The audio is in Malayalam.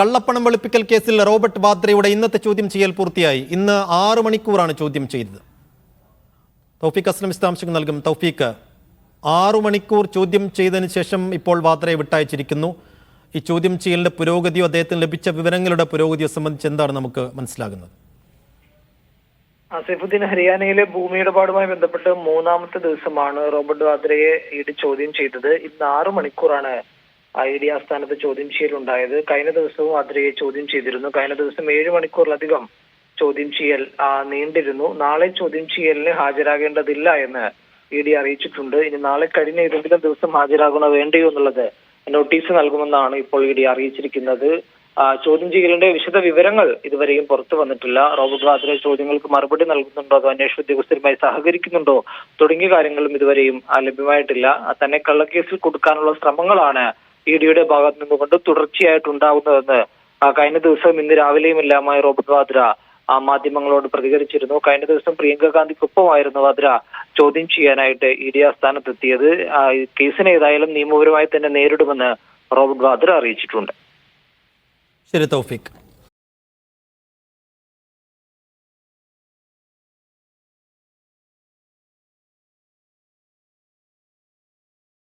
കള്ളപ്പണം വെളുപ്പിക്കൽ കേസിൽ റോബർട്ട് വാദ്രയുടെ ഇന്നത്തെ ചോദ്യം ചെയ്യൽ പൂർത്തിയായി. ഇന്ന് ആറ് മണിക്കൂറാണ് ചോദ്യം ചെയ്തത്. തൗഫീഖ് അസ്ലം വിശദാംശങ്ങൾ നൽകും തൗഫീഖ്. ആറു മണിക്കൂർ ചോദ്യം ചെയ്തതിന് ശേഷം ഇപ്പോൾ വാദ്രയെ വിട്ടയച്ചിരിക്കുന്നു. ഈ ചോദ്യം ചെയ്യലിന്റെ പുരോഗതിയോ അദ്ദേഹത്തിന് ലഭിച്ച വിവരങ്ങളുടെ പുരോഗതിയോ സംബന്ധിച്ച് എന്താണ് നമുക്ക് മനസ്സിലാകുന്നത്? ആസിഫുദ്ദീൻ ഹരിയാനയിലെ ഭൂമിയിടപാടുമായി ബന്ധപ്പെട്ട് മൂന്നാമത്തെ ദിവസമാണ് റോബർട്ട് വാദ്രയെ ഈട് ചോദ്യം ചെയ്തത്. ഇന്ന് ആറു മണിക്കൂറാണ് ഇ ഡി ആസ്ഥാനത്ത് ചോദ്യം ചെയ്യലുണ്ടായത്. കഴിഞ്ഞ ദിവസവും അദ്രയെ ചോദ്യം ചെയ്തിരുന്നു. കഴിഞ്ഞ ദിവസം ഏഴ് മണിക്കൂറിലധികം ചോദ്യം ചെയ്യൽ നീണ്ടിരുന്നു. നാളെ ചോദ്യം ചെയ്യലിന് ഹാജരാകേണ്ടതില്ല എന്ന് ഇ ഡി അറിയിച്ചിട്ടുണ്ട്. ഇനി നാളെ കഴിഞ്ഞ ഏതെങ്കിലും ദിവസം ഹാജരാകണോ വേണ്ടയോ എന്നുള്ളത് നോട്ടീസ് നൽകുമെന്നാണ് ഇപ്പോൾ ഇ ഡി അറിയിച്ചിരിക്കുന്നത്. ചോദ്യം ചെയ്യലിന്റെ വിശദ വിവരങ്ങൾ ഇതുവരെയും പുറത്തു വന്നിട്ടില്ല. റോബർട്ട് വാദ്ര ചോദ്യങ്ങൾക്ക് മറുപടി നൽകുന്നുണ്ടോ? അതോ അന്വേഷണ ഉദ്യോഗസ്ഥരുമായി സഹകരിക്കുന്നുണ്ടോ? തുടങ്ങിയ കാര്യങ്ങളും ഇതുവരെയും ലഭ്യമായിട്ടില്ല. തന്നെ കള്ളക്കേസിൽ കൊടുക്കാനുള്ള ശ്രമങ്ങളാണ് ഇ ഡിയുടെ ഭാഗത്ത് നിന്നുകൊണ്ട് തുടർച്ചയായിട്ടുണ്ടാകുന്നതെന്ന് കഴിഞ്ഞ ദിവസം ഇന്ന് രാവിലെയും എല്ലാമായി റോബർട്ട് വാദ്ര മാധ്യമങ്ങളോട് പ്രതികരിച്ചിരുന്നു. കഴിഞ്ഞ ദിവസം പ്രിയങ്ക ഗാന്ധിക്കൊപ്പമായിരുന്നു വാദ്ര ചോദ്യം ചെയ്യാനായിട്ട് ഇ ഡി ആസ്ഥാനത്തെത്തിയത് കേസിനെ ഏതായാലും നിയമപരമായി തന്നെ നേരിടുമെന്ന് റോബർട്ട് വാദ്ര അറിയിച്ചിട്ടുണ്ട്. ശരി തൗഫീഖ്.